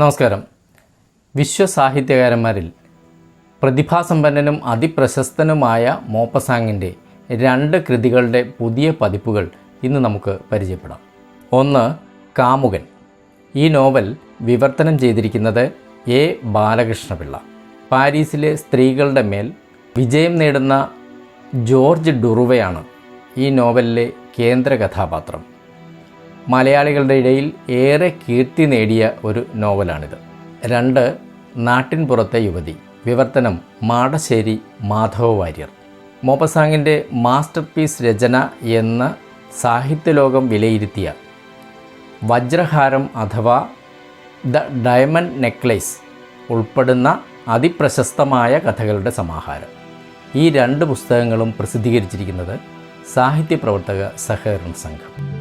നമസ്കാരം. വിശ്വസാഹിത്യകാരന്മാരിൽ പ്രതിഭാസമ്പന്നനും അതിപ്രശസ്തനുമായ മോപ്പസാങ്ങിന്റെ രണ്ട് കൃതികളുടെ പുതിയ പതിപ്പുകൾ ഇന്ന് നമുക്ക് പരിചയപ്പെടാം. ഒന്ന് കാമുകൻ. ഈ നോവൽ വിവർത്തനം ചെയ്തിരിക്കുന്നത് എ. ബാലകൃഷ്ണപിള്ള. പാരീസിലെ സ്ത്രീകളുടെ മേൽ വിജയം നേടുന്ന ജോർജ് ഡുറുവയാണ് ഈ നോവലിലെ കേന്ദ്ര കഥാപാത്രം മലയാളികളുടെ ഇടയിൽ ഏറെ കീർത്തി നേടിയ ഒരു നോവലാണിത്. രണ്ട് നാട്ടിൻ പുറത്തെ യുവതി വിവർത്തനം മാടശ്ശേരി മാധവ വാര്യർ. മോപ്പസാങ്ങിന്റെ മാസ്റ്റർ പീസ് രചന എന്ന് സാഹിത്യലോകം വിലയിരുത്തിയ വജ്രഹാരം അഥവാ ദ ഡയമണ്ട് നെക്ലേസ് ഉൾപ്പെടുന്ന അതിപ്രശസ്തമായ കഥകളുടെ സമാഹാരം. ഈ രണ്ട് പുസ്തകങ്ങളും പ്രസിദ്ധീകരിച്ചിരിക്കുന്നത് സാഹിത്യ പ്രവർത്തക സഹകരണ സംഘം.